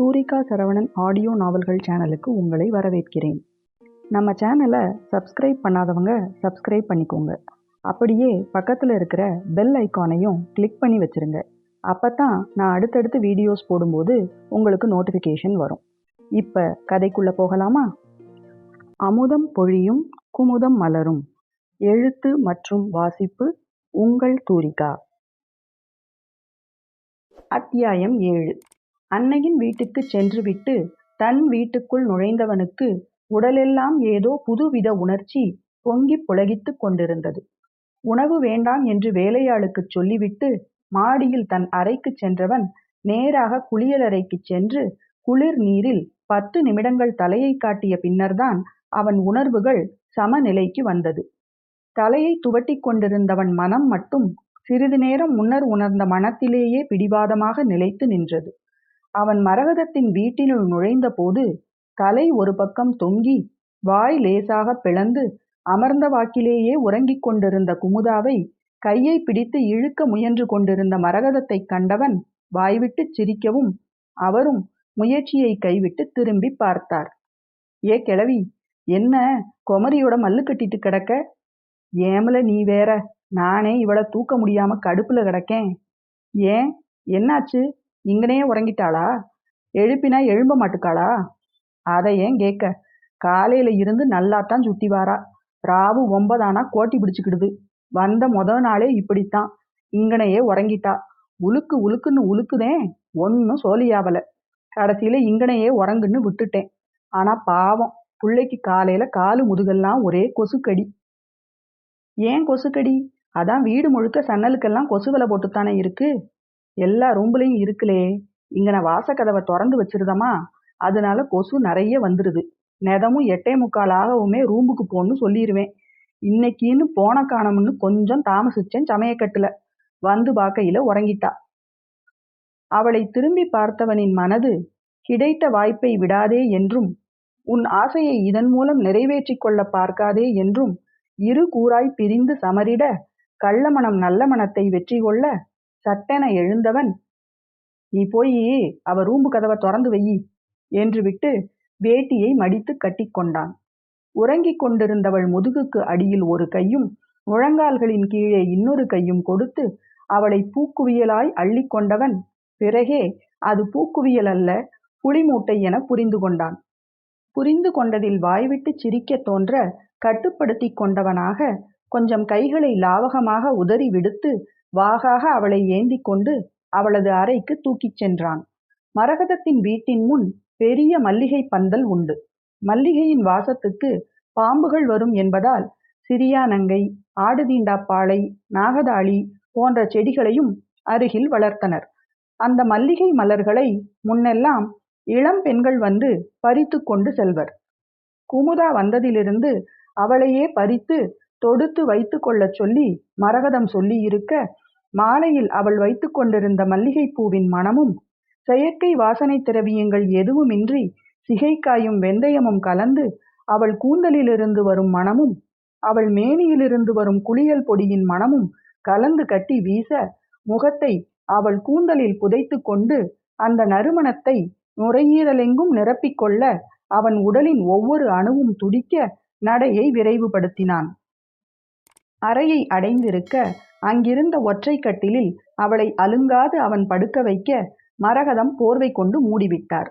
சூரிகா Saravanan audio நாவல்கள் சேனலுக்கு உங்களை வரவேற்கிறேன். நம்ம சேனலை சப்ஸ்கிரைப் பண்ணாதவங்க சப்ஸ்கிரைப் பண்ணிக்கோங்க. அப்படியே பக்கத்தில் இருக்கிற பெல் ஐக்கானையும் கிளிக் பண்ணி வச்சுருங்க. அப்போ தான் நான் அடுத்தடுத்து வீடியோஸ் போடும்போது உங்களுக்கு நோட்டிஃபிகேஷன் வரும். இப்போ கதைக்குள்ளே போகலாமா? அமுதம் பொழியும் குமுதம் மலரும். எழுத்து மற்றும் வாசிப்பு உங்கள் தூரிகா. அத்தியாயம் ஏழு. அன்னையின் வீட்டுக்கு சென்றுவிட்டு தன் வீட்டுக்குள் நுழைந்தவனுக்கு உடலெல்லாம் ஏதோ புதுவித உணர்ச்சி பொங்கி புலகித்துக் கொண்டிருந்தது. உணவு வேண்டாம் என்று வேலையாளுக்குச் சொல்லிவிட்டு மாடியில் தன் அறைக்குச் சென்றவன் நேராக குளியலறைக்குச் சென்று குளிர் நீரில் பத்து நிமிடங்கள் தலையை காட்டிய பின்னர்தான் அவன் உணர்வுகள் சமநிலைக்கு வந்தது. தலையை துவட்டிக் கொண்டிருந்தவன் மனம் மட்டும் சிறிது நேரம் முன்னர் உணர்ந்த மனத்திலேயே பிடிவாதமாக நிலைத்து நின்றது. அவன் மரகதத்தின் வீட்டினுள் நுழைந்தபோது தலை ஒரு பக்கம் தொங்கி வாய் லேசாக பிளந்து அமர்ந்த வாக்கிலேயே உறங்கிக் கொண்டிருந்த குமுதாவை கையை பிடித்து இழுக்க முயன்று கொண்டிருந்த மரகதத்தைக் கண்டவன் வாய்விட்டுச் சிரிக்கவும் அவரும் முயற்சியை கைவிட்டு திரும்பி பார்த்தார். ஏ கிழவி என்ன குமரியோட மல்லு கட்டிட்டு கிடக்க? ஏமல நீ வேற நானே இவளை தூக்க முடியாம கடுப்புல கிடக்கேன். ஏன்? என்னாச்சு? இங்கனே உறங்கிட்டாளா? எழுப்பினா எழும்ப மாட்டுக்காளா? அதை ஏன் கேட்க? காலையில இருந்து நல்லாத்தான் சுத்தி வாரா. ராவு ஒன்பதானா கோட்டி பிடிச்சிக்கிடுது. வந்த முத நாளே இப்படித்தான். இங்கனையே உறங்கிட்டா. உலுக்கு உலுக்குன்னு உலுக்குதேன் ஒன்னும் சோழியாவல கடைசியில இங்கனையே உறங்குன்னு விட்டுட்டேன். ஆனா பாவம். பிள்ளைக்கு காலையில காலு முதுகெல்லாம் ஒரே கொசுக்கடி. ஏன் கொசுக்கடி? அதான் வீடு முழுக்க சன்னலுக்கெல்லாம் கொசு வலை போட்டுத்தானே இருக்கு. எல்லா ரூம்லயும் இருக்குலே இங்கன வாசக்கதவை திறந்து வச்சிருதமா அதனால கொசு நிறைய வந்துடுது நெதமும் எட்டே முக்கால் ஆகவுமே ரூமுக்கு போன்னு சொல்லிடுவேன் இன்னைக்கின்னு போன காணம்னு கொஞ்சம் தாமசிச்சேன் சமயக்கட்டுல. வந்து பார்க்கையில் உறங்கிட்டா. அவளை திரும்பி பார்த்தவனின் மனது கிடைத்த வாய்ப்பை விடாதே என்றும் உன் ஆசையை இதன் மூலம் நிறைவேற்றிக் கொள்ள பார்க்காதே என்றும் இரு கூறாய் பிரிந்து சமரிட கள்ளமணம் நல்ல மனத்தை வெற்றி கொள்ள சட்டென எழுந்தவன் நீ போய் அவ ரூம்பு கதவை திறந்து வெயி என்று விட்டு வேட்டியை மடித்து கட்டிக்கொண்டான் உறங்கிக் கொண்டிருந்தவள் முதுகுக்கு அடியில் ஒரு கையும் முழங்கால்களின் கீழே இன்னொரு கையும் கொடுத்து அவளை பூக்குவியலாய் அள்ளிக்கொண்டவன் பிறகே அது பூக்குவியல் அல்ல புலிமூட்டை என புரிந்து கொண்டான். புரிந்து கொண்டதில் வாய்விட்டு சிரிக்க தோன்ற கட்டுப்படுத்தி கொண்டவனாக கொஞ்சம் கைகளை லாவகமாக உதறி விடுத்து வாகாக அவளை ஏந்தி கொண்டு அவளது அறைக்கு தூக்கிச் சென்றான். மரகதத்தின் வீட்டின் முன் பெரிய மல்லிகை பந்தல் உண்டு. மல்லிகையின் வாசத்துக்கு பாம்புகள் வரும் என்பதால் சிரியானங்கை ஆடுதீண்டாப்பாளை நாகதாளி போன்ற செடிகளையும் அருகில் வளர்த்தனர். அந்த மல்லிகை மலர்களை முன்னெல்லாம் இளம் பெண்கள் வந்து பறித்து கொண்டு செல்வர். குமுதா வந்ததிலிருந்து அவளையே பறித்து தொடுத்து வைத்து கொள்ளச் சொல்லி மரகதம் சொல்லியிருக்க மாலையில் அவள் வைத்து கொண்டிருந்த மல்லிகைப்பூவின் மனமும் செயற்கை வாசனை திரவியங்கள் எதுவுமின்றி சிகைக்காயும் வெந்தயமும் கலந்து அவள் கூந்தலிலிருந்து வரும் மனமும் அவள் மேனியிலிருந்து வரும் குளியல் பொடியின் மனமும் கலந்து கட்டி வீச முகத்தை அவள் கூந்தலில் புதைத்து கொண்டு அந்த நறுமணத்தை நுரையீரலெங்கும் நிரப்பிக்கொள்ள அவன் உடலின் ஒவ்வொரு அணுவும் துடிக்க நடையை விரைவுபடுத்தினான். அறையை அடைந்திருக்க அங்கிருந்த ஒற்றை கட்டிலில் அவளை அலுங்காது அவன் படுக்க வைக்க மரகதம் போர்வை கொண்டு மூடிவிட்டார்.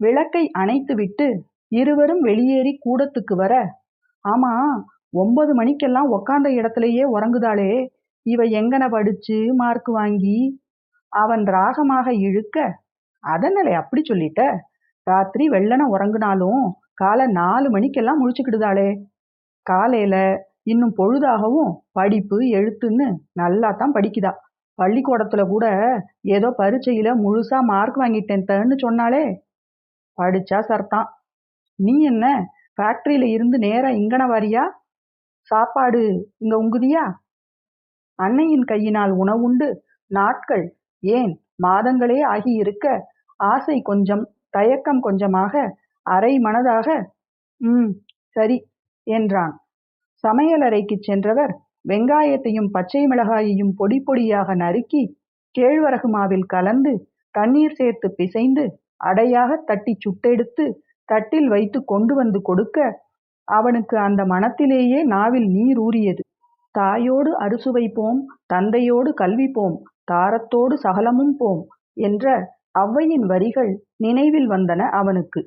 விளக்கை அணைத்துவிட்டு இருவரும் வெளியேறி கூடத்துக்கு வர ஆமா ஒன்பது மணிக்கெல்லாம் உக்காந்த இடத்துலயே உறங்குதாளே இவ எங்கன படிச்சு மார்க் வாங்கி? அவன் ராகமாக இழுக்க அதனலை அப்படி சொல்லிட்ட? ராத்திரி வெள்ளன உறங்குனாலும் காலை நாலு மணிக்கெல்லாம் முழிச்சுக்கிடுதாளே காலையில இன்னும் பொழுதாகவும் படிப்பு எழுத்துன்னு நல்லா தான் படிக்குதா. பள்ளிக்கூடத்தில் கூட ஏதோ பரீட்சையில் முழுசாக மார்க் வாங்கிட்டேன் தன்னு சொன்னாலே படிச்சா சர்தான் நீ என்ன ஃபேக்ட்ரியில் இருந்து நேராக இங்கன வாரியா? சாப்பாடு இங்கே உங்குதியா? அன்னையின் கையினால் உணவுண்டு நாட்கள் ஏன் மாதங்களே ஆகியிருக்க? ஆசை கொஞ்சம் தயக்கம் கொஞ்சமாக அரை மனதாக ம் சரி என்றான். சமையலறைக்குச் சென்றவர் வெங்காயத்தையும் பச்சை மிளகாயையும் பொடி பொடியாக நறுக்கி கேழ்வரகு மாவில் கலந்து தண்ணீர் சேர்த்து பிசைந்து அடையாக தட்டி சுட்டெடுத்து தட்டில் வைத்து கொண்டு வந்து கொடுக்க அவனுக்கு அந்த மனத்திலேயே நாவில் நீர் ஊறியது. தாயோடு அறுசுவை போம் தந்தையோடு கல்வி போம் தாரத்தோடு சகலமும் போம் என்ற அவ்வையின் வரிகள் நினைவில் வந்தன அவனுக்கு.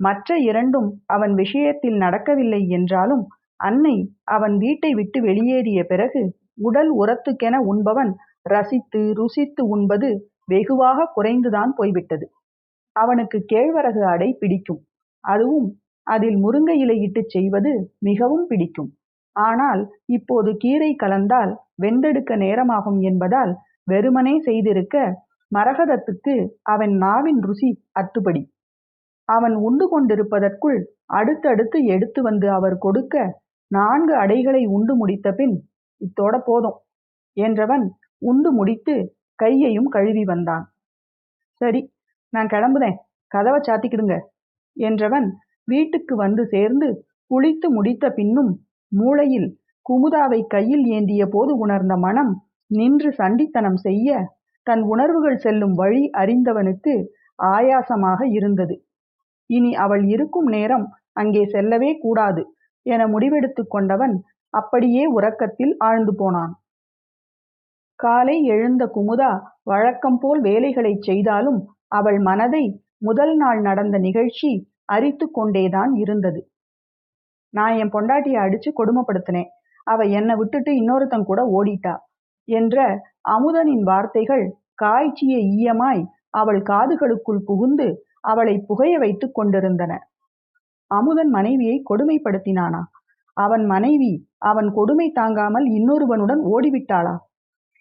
மற்ற இரண்டும் அவன் விஷயத்தில் நடக்கவில்லை என்றாலும் அன்னை அவன் வீட்டை விட்டு வெளியேறிய பிறகு உடல் உரத்துக்கென உண்பவன் ரசித்து ருசித்து உண்பது வெகுவாக குறைந்துதான் போய்விட்டது. அவனுக்கு கேழ்வரகு அடை பிடிக்கும். அதுவும் அதில் முருங்கை இலையிட்டுச் செய்வது மிகவும் பிடிக்கும். ஆனால் இப்போது கீரை கலந்தால் வெந்தெடுக்க நேரமாகும் என்பதால் வெறுமனே செய்திருக்க மரகதத்துக்கு அவன் நாவின் ருசி அத்துப்படி. அவன் உண்டு கொண்டிருப்பதற்குள் அடுத்தடுத்து எடுத்து வந்து அவர் கொடுக்க நான்கு அடைகளை உண்டு முடித்த பின் இத்தோட போதும் என்றவன் உண்டு முடித்து கையையும் கழுவி வந்தான். சரி நான் கிளம்புதேன் கதவை சாத்திக்கிடுங்க என்றவன் வீட்டுக்கு வந்து சேர்ந்து குளித்து முடித்த பின்னும் மூளையில் குமுதாவை கையில் ஏந்திய போது உணர்ந்த மனம் நின்று சண்டித்தனம் செய்ய தன் உணர்வுகள் செல்லும் வழி அறிந்தவனுக்கு ஆயாசமாக இருந்தது. இனி அவள் இருக்கும் நேரம் அங்கே செல்லவே கூடாது என முடிவெடுத்து கொண்டவன் அப்படியே உறக்கத்தில் ஆழ்ந்து போனான். காலை எழுந்த குமுதா வழக்கம் போல் வேலைகளைச் செய்தாலும் அவள் மனதை முதல் நாள் நடந்த நிகழ்ச்சி அரித்து கொண்டேதான் இருந்தது. நான் என் பொண்டாட்டியை அடிச்சு கொடுமைப்படுத்தினேன். அவ என்னை விட்டுட்டு இன்னொருத்தன் கூட ஓடிட்டா என்ற அமுதனின் வார்த்தைகள் காய்ச்சிய ஈயமாய் அவள் காதுகளுக்குள் புகுந்து அவளை புகைய வைத்துக் கொண்டிருந்தன. அமுதன் மனைவியை கொடுமைப்படுத்தினானா? அவன் மனைவி அவன் கொடுமை தாங்காமல் இன்னொருவனுடன் ஓடிவிட்டாளா?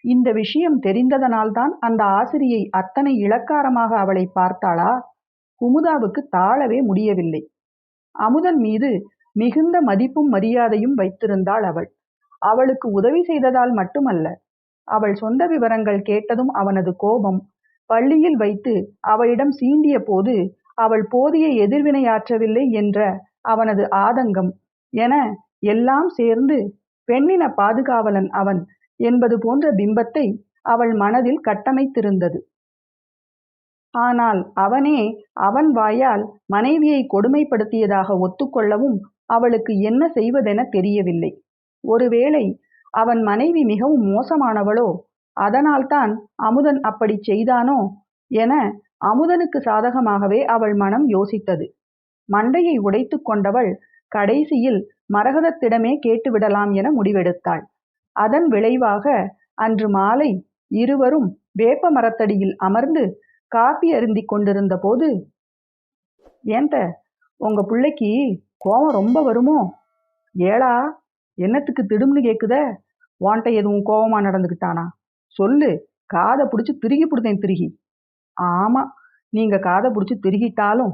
இந்த விஷயம் தெரிந்ததனால்தான் அந்த ஆசிரியை அத்தனை இளக்காரமாக அவளை பார்த்தாளா? குமுதாவுக்கு தாழவே முடியவில்லை. அமுதன் மீது மிகுந்த மதிப்பும் மரியாதையும் வைத்திருந்தாள் அவள். அவளுக்கு உதவி செய்ததால் மட்டுமல்ல அவள் சொந்த விவரங்கள் கேட்டதும் அவனது கோபம் பள்ளியில் வைத்து அவளிடம் சீண்டிய போது அவள் போதிய எதிர்வினையாற்றவில்லை என்ற அவனது ஆதங்கம். என எல்லாம் சேர்ந்து பெண்ணின பாதுகாவலன் அவன் என்பது போன்ற பிம்பத்தை அவள் மனதில் கட்டமைத்திருந்தது. ஆனால் அவனே அவன் வாயால் மனைவியை கொடுமைப்படுத்தியதாக ஒத்துக்கொள்ளவும் அவளுக்கு என்ன செய்வதென தெரியவில்லை. ஒருவேளை அவன் மனைவி மிகவும் மோசமானவளோ அதனால்தான் அமுதன் அப்படி செய்தானோ என அமுதனுக்கு சாதகமாகவே அவள் மனம் யோசித்தது. மண்டையை உடைத்து கொண்டவள் கடைசியில் மரகதத்திடமே கேட்டுவிடலாம் என முடிவெடுத்தாள். அதன் விளைவாக அன்று மாலை இருவரும் வேப்ப மரத்தடியில் அமர்ந்து காப்பி அருந்திக் கொண்டிருந்த போது ஏந்த உங்க பிள்ளைக்கு கோவம் ரொம்ப வருமோ? ஏழா என்னத்துக்கு திடும்னு கேக்குத? உன்ட்ட எதுவும் கோவமா நடந்துக்கிட்டானா சொல்லு காதை பிடிச்சி திருகி பிடித்தேன் திருகி. ஆமாம் நீங்கள் காதை பிடிச்சி திருகிட்டாலும்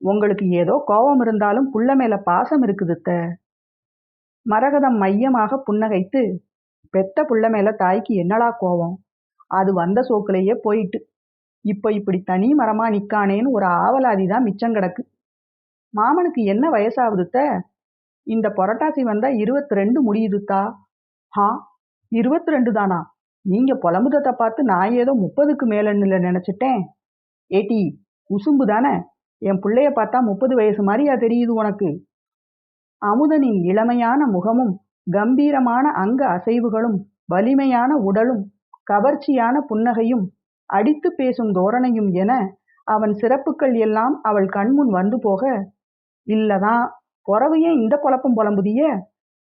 உங்களுக்கு ஏதோ கோபம் இருந்தாலும் புள்ள மேலே பாசம் இருக்குதுத்த மரகதம் மையமாக புன்னகைத்து பெத்த புள்ள மேலே தாய்க்கு என்னடா கோபம்? அது வந்த சோக்கிலேயே போயிட்டு இப்போ இப்படி தனி மரமாக நிற்கானேன்னு ஒரு ஆவலாதி தான் மிச்சம் கிடக்கு. மாமனுக்கு என்ன வயசாகுதுத்த இந்த புரட்டாசி வந்தால் இருபத்தி ரெண்டு முடியுதுத்தா ஹா இருபத்தி ரெண்டு தானா? நீங்க புலம்புதத்தை பார்த்து நான் ஏதோ முப்பதுக்கு மேலன்னு நினைச்சிட்டேன். ஏட்டி உசும்பு தானே? என் பிள்ளைய பார்த்தா முப்பது வயசு மாதிரியா தெரியுது உனக்கு. அமுதனின் இளமையான முகமும் கம்பீரமான அங்க அசைவுகளும் வலிமையான உடலும் கவர்ச்சியான புன்னகையும் அடித்து பேசும் தோரணையும் என அவன் சிறப்புகள் எல்லாம் அவள் கண்முன் வந்து போக இல்லதான் பொறவு ஏன் இந்த பொழப்பும் புலம்புதிய?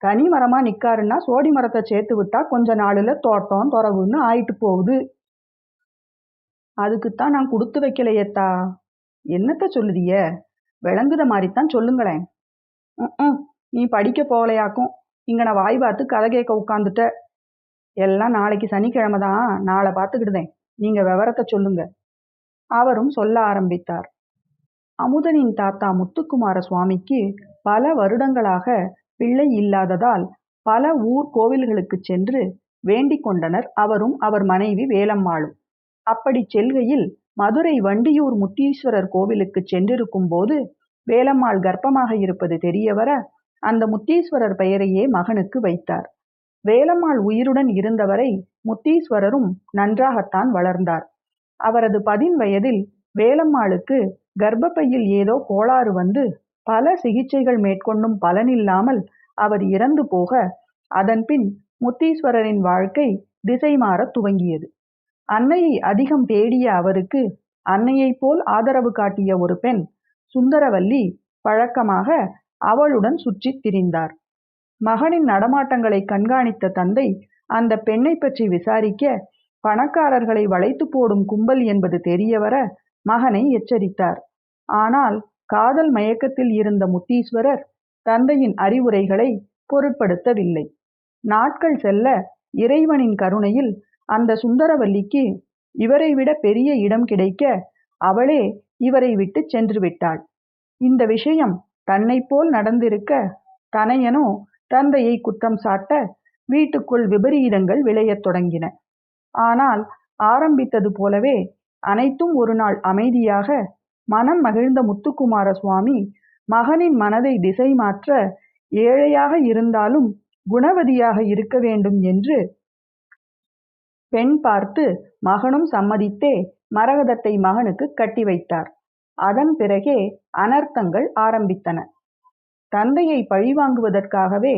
தனி மரமாக நிற்காருன்னா சோடி மரத்தை சேர்த்து விட்டா கொஞ்ச நாளில் தோட்டம் துறவுன்னு ஆயிட்டு போகுது. அதுக்குத்தான் நான் கொடுத்து வைக்கலையேத்தா. என்னத்த சொல்லுதிய? விளங்குத மாதிரித்தான் சொல்லுங்களேன். ம் நீ படிக்க போகலையாக்கும். இங்கே நான் வாய் பார்த்து கதை கேட்க உட்காந்துட்ட எல்லாம் நாளைக்கு சனிக்கிழமை தான். நாளை பார்த்துக்கிடுதேன். நீங்கள் விவரத்தை சொல்லுங்க. அவரும் சொல்ல ஆரம்பித்தார். அமுதனின் தாத்தா முத்துக்குமார சுவாமிக்கு பல வருடங்களாக பிள்ளை இல்லாததால் பல ஊர் கோவில்களுக்கு சென்று வேண்டிக் கொண்டனர். அவரும் அவர் மனைவி வேலம்மாளும். அப்படி செல்கையில் மதுரை வண்டியூர் முத்தீஸ்வரர் கோவிலுக்கு சென்றிருக்கும் போது வேலம்மாள் கர்ப்பமாக இருப்பது தெரியவர அந்த முத்தீஸ்வரர் பெயரையே மகனுக்கு வைத்தார். வேலம்மாள் உயிருடன் இருந்தவரை முத்தீஸ்வரரும் நன்றாகத்தான் வளர்ந்தார். அவரது பதின் வயதில் வேலம்மாளுக்கு கர்ப்பப்பையில் ஏதோ கோளாறு வந்து பல சிகிச்சைகள் மேற்கொண்டும் பலனில்லாமல் அவர் இறந்து போக அதன்பின் முத்தீஸ்வரரின் வாழ்க்கை திசை மாறத் துவங்கியது. அன்னையை அதிகம் தேடிய அவருக்கு அன்னையைப் போல் ஆதரவு காட்டிய ஒரு பெண் சுந்தரவல்லி பழக்கமாக அவளுடன் சுற்றித் திரிந்தார். மகனின் நடமாட்டங்களை கண்காணித்த தந்தை அந்த பெண்ணை பற்றி விசாரிக்க பணக்காரர்களை வளைத்து போடும் கும்பல் என்பது தெரியவர மகனை எச்சரித்தார். ஆனால் காதல் மயக்கத்தில் இருந்த முத்தீஸ்வரர் தந்தையின் அறிவுரைகளை பொருட்படுத்தவில்லை. நாட்கள் செல்ல இறைவனின் கருணையில் அந்த சுந்தரவல்லிக்கு இவரை விட பெரிய இடம் கிடைக்க அவளே இவரை விட்டு சென்று விட்டாள் இந்த விஷயம் தன்னை போல் நடந்திருக்க தனையனோ தந்தையை குற்றம் சாட்ட வீட்டுக்குள் விபரீதங்கள் விளையத் தொடங்கின. ஆனால் ஆரம்பித்தது போலவே அனைத்தும் ஒரு நாள் அமைதியாக மனம் மகிழ்ந்த முத்துக்குமார சுவாமி மகனின் மனதை திசை மாற்ற ஏழையாக இருந்தாலும் குணவதியாக இருக்க வேண்டும் என்று பெண் பார்த்து மகனும் சம்மதித்தே மரகதத்தை மகனுக்கு கட்டி வைத்தார். அதன் பிறகே அனர்த்தங்கள் ஆரம்பித்தன. தந்தையை பழிவாங்குவதற்காகவே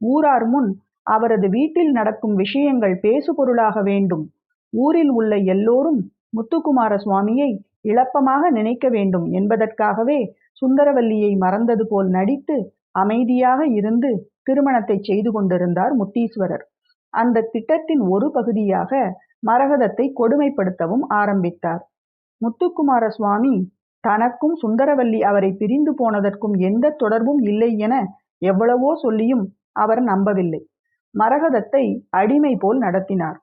ஊரார் முன் அவரது வீட்டில் நடக்கும் விஷயங்கள் பேசுபொருளாக வேண்டும். ஊரில் உள்ள எல்லோரும் முத்துக்குமார சுவாமியை இளப்பமாக நினைக்க வேண்டும் என்பதற்காகவே சுந்தரவல்லியை மறந்தது போல் நடித்து அமைதியாக இருந்து திருமணத்தை செய்து கொண்டிருந்தார் முத்தீஸ்வரர் அந்த திட்டத்தின் ஒரு பகுதியாக மரகதத்தை கொடுமைப்படுத்தவும் ஆரம்பித்தார். முத்துக்குமார சுவாமி தனக்கும் சுந்தரவல்லி அவரை பிரிந்து போனதற்கும் எந்த தொடர்பும் இல்லை என எவ்வளவோ சொல்லியும் அவர் நம்பவில்லை. மரகதத்தை அடிமை போல் நடத்தினார்.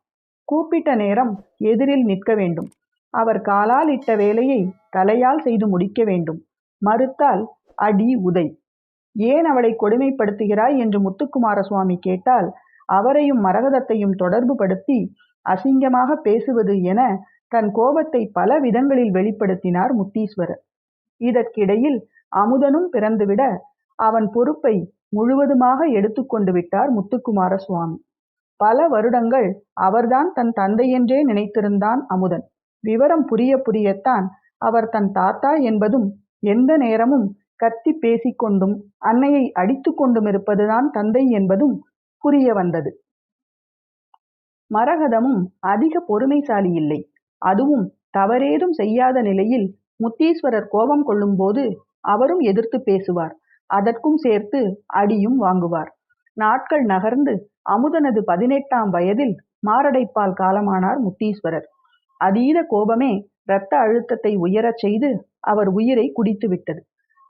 கூப்பிட்ட நேரம் எதிரில் நிற்க வேண்டும். அவர் காலால் இட்ட வேலையை தலையால் செய்து முடிக்க வேண்டும். மறுத்தால் அடி உதை. ஏன் அவளை கொடுமைப்படுத்துகிறாய்? என்று முத்துக்குமார சுவாமி கேட்டால் அவரையும் மரகதத்தையும் தொடர்பு படுத்தி அசிங்கமாக பேசுவது என தன் கோபத்தை பல விதங்களில் வெளிப்படுத்தினார் முத்தீஸ்வரர். இதற்கிடையில் அமுதனும் பிறந்துவிட அவன் பொறுப்பை முழுவதுமாக எடுத்துக்கொண்டு விட்டார் முத்துக்குமார சுவாமி பல வருடங்கள் அவர்தான் தன் தந்தையென்றே நினைத்திருந்தான் அமுதன். விவரம் புரிய புரியத்தான் அவர் தன் தாத்தா என்பதும் எந்த நேரமும் கத்தி பேசிக்கொண்டும் அன்னையை அடித்து கொண்டும் இருப்பதுதான் தந்தை என்பதும் புரிய வந்தது. மரகதமும் அதிக பொறுமைசாலி இல்லை. அதுவும் தவறேதும் செய்யாத நிலையில் முத்தீஸ்வரர் கோபம் கொள்ளும்போது அவரும் எதிர்த்து பேசுவார். அதற்கும் சேர்த்து அடியும் வாங்குவார். நாட்கள் நகர்ந்து அமுதனது பதினெட்டாம் வயதில் மாரடைப்பால் காலமானார் முத்தீஸ்வரர். அதீத கோபமே இரத்த அழுத்தத்தை உயரச் செய்து அவர் உயிரை குடித்து விட்டது.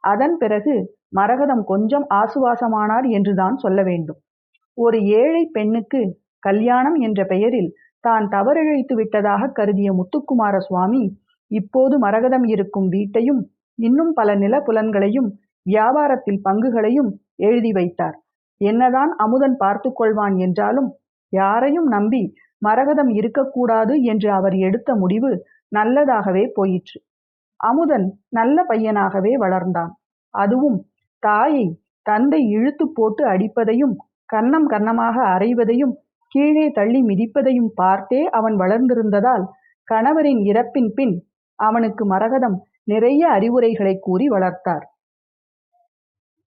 அதன் பிறகு மரகதம் கொஞ்சம் ஆசுவாசமானார் என்றுதான் சொல்ல வேண்டும். ஒரு ஏழை பெண்ணுக்கு கல்யாணம் என்ற பெயரில் தான் தவறிழைத்து விட்டதாக கருதிய முத்துக்குமார சுவாமி இப்போது மரகதம் இருக்கும் வீட்டையும் இன்னும் பல நிலப்புலன்களையும் வியாபாரத்தில் பங்குகளையும் எழுதி வைத்தார். என்னதான் அமுதன் பார்த்து கொள்வான் என்றாலும் யாரையும் நம்பி மரகதம் இருக்கக்கூடாது என்று அவர் எடுத்த முடிவு நல்லதாகவே போயிற்று. அமுதன் நல்ல பையனாகவே வளர்ந்தான். அதுவும் தாயை தந்தை இழுத்து போட்டு அடிப்பதையும் கன்னம் கன்னமாக அறைவதையும் கீழே தள்ளி மிதிப்பதையும் பார்த்தே அவன் வளர்ந்திருந்ததால் கணவரின் இறப்பின் பின் அவனுக்கு மரகதம் நிறைய அறிவுரைகளை கூறி வளர்த்தார்.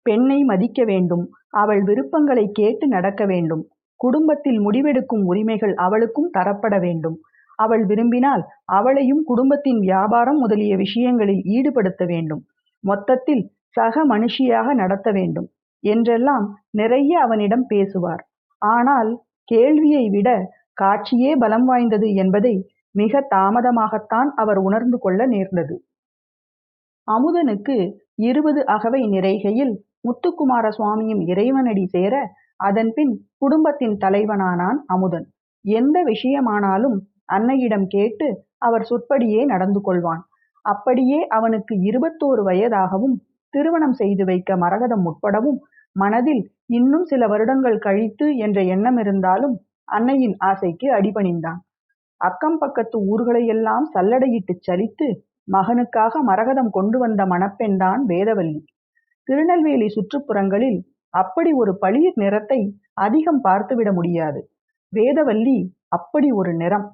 பெண்ணை மதிக்க வேண்டும். அவள் விருப்பங்களை கேட்டு நடக்க வேண்டும். குடும்பத்தில் முடிவெடுக்கும் உரிமைகள் அவளுக்கும் தரப்பட வேண்டும். அவள் விரும்பினால் அவளையும் குடும்பத்தின் வியாபாரம் முதலிய விஷயங்களில் ஈடுபடுத்த வேண்டும். மொத்தத்தில் சக மனுஷியாக நடத்த வேண்டும் என்றெல்லாம் நிறைய அவனிடம் பேசுவார். ஆனால் கேள்வியை விட காட்சியே பலம் வாய்ந்தது என்பதை மிக தாமதமாகத்தான் அவர் உணர்ந்து கொள்ள நேர்ந்தது. அமுதனுக்கு இருபது அகவை நிறைகையில் முத்துக்குமார சுவாமியும் இறைவனடி சேர அதன்பின் குடும்பத்தின் தலைவனானான் அமுதன். எந்த விஷயமானாலும் அன்னையிடம் கேட்டு அவர் சொற்படியே நடந்து கொள்வான். அப்படியே அவனுக்கு இருபத்தோரு வயதாகவும் திருமணம் செய்து வைக்க மரகதம் உட்படவும் மனதில் இன்னும் சில வருடங்கள் கழித்து என்ற எண்ணம் இருந்தாலும் அன்னையின் ஆசைக்கு அடிபணிந்தான். அக்கம் பக்கத்து ஊர்களையெல்லாம் சல்லடையிட்டுச் சலித்து மகனுக்காக மரகதம் கொண்டு வந்த மணப்பெண்தான் வேதவல்லி. திருநெல்வேலி சுற்றுப்புறங்களில் அப்படி ஒரு பளிர் நிறத்தை அதிகம் பார்த்துவிட முடியாது. வேதவல்லி அப்படி ஒரு நிறம்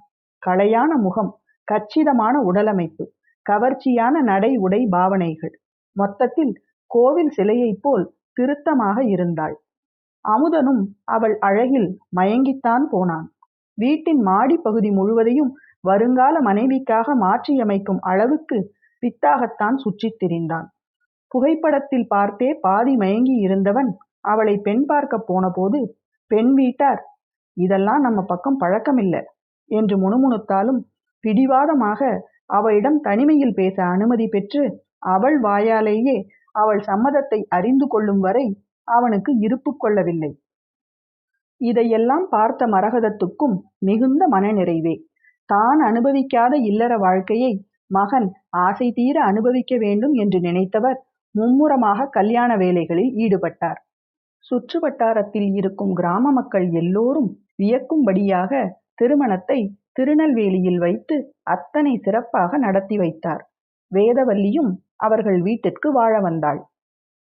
களையான முகம் கச்சிதமான உடலமைப்பு கவர்ச்சியான நடை உடை பாவனைகள். மொத்தத்தில் கோவில் சிலையைப் போல் திருத்தமாக இருந்தாள். அமுதனும் அவள் அழகில் மயங்கித்தான் போனான். வீட்டின் மாடி பகுதி முழுவதையும் வருங்கால மனைவிக்காக மாற்றியமைக்கும் அளவுக்கு பித்தாகத்தான் சுற்றித் திரிந்தான். புகைப்படத்தில் பார்த்தே பாதி மயங்கி இருந்தவன் அவளை பெண் பார்க்க போனபோது பெண் வீட்டார் இதெல்லாம் நம்ம பக்கம் பழக்கமில்லை என்று முணுமுணுத்தாலும் பிடிவாதமாக அவளிடம் தனிமையில் பேச அனுமதி பெற்று அவள் வாயாலேயே அவள் சம்மதத்தை அறிந்து கொள்ளும் வரை அவனுக்கு இருப்பு கொள்ளவில்லை. இதையெல்லாம் பார்த்த மரகதத்துக்கும் மிகுந்த மனநிறைவே. தான் அனுபவிக்காத இல்லற வாழ்க்கையை மகன் ஆசை தீர அனுபவிக்க வேண்டும் என்று நினைத்தவர் மும்முரமாக கல்யாண வேலைகளில் ஈடுபட்டார். சுற்று வட்டாரத்தில் இருக்கும் கிராம மக்கள் எல்லோரும் வியக்கும்படியாக திருமணத்தை திருநெல்வேலியில் வைத்து அத்தனை சிறப்பாக நடத்தி வைத்தார். வேதவல்லியும் அவர்கள் வீட்டிற்கு வாழ வந்தாள்.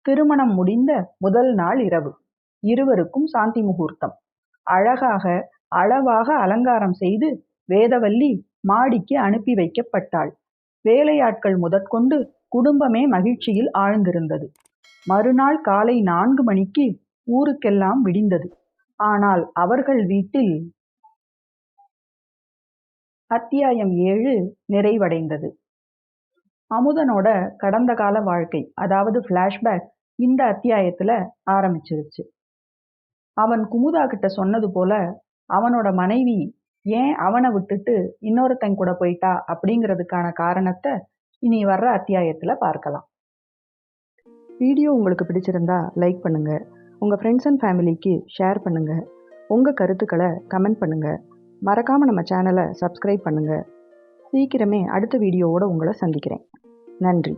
திருமணம் முடிந்த முதல் நாள் இரவு. இருவருக்கும் சாந்தி முகூர்த்தம். அழகாக அளவாக அலங்காரம் செய்து வேதவல்லி மாடிக்கு அனுப்பி வைக்கப்பட்டாள். வேலையாட்கள் முதற்கொண்டு குடும்பமே மகிழ்ச்சியில் ஆழ்ந்திருந்தது. மறுநாள் காலை நான்கு மணிக்கு ஊருக்கெல்லாம் விடிந்தது. ஆனால் அவர்கள் வீட்டில் அத்தியாயம் ஏழு நிறைவடைந்தது. அமுதனோட கடந்த கால வாழ்க்கை அதாவது ஃப்ளாஷ்பேக் இந்த அத்தியாயத்துல ஆரம்பிச்சிருச்சு. அவன் குமுதா கிட்ட சொன்னது போல அவனோட மனைவி ஏன் அவனை விட்டுட்டு இன்னொருத்தன் கூட போயிட்டா அப்படிங்கிறதுக்கான காரணத்தை இனி வர்ற அத்தியாயத்துல பார்க்கலாம். வீடியோ உங்களுக்கு பிடிச்சிருந்தா லைக் பண்ணுங்க. உங்கள் ஃப்ரெண்ட்ஸ் அண்ட் ஃபேமிலிக்கு ஷேர் பண்ணுங்கள் உங்கள் கருத்துக்களை கமெண்ட் பண்ணுங்கள் மறக்காமல் நம்ம சேனலை சப்ஸ்கிரைப் பண்ணுங்கள் சீக்கிரமே அடுத்த வீடியோவோடு உங்களை சந்திக்கிறேன். நன்றி.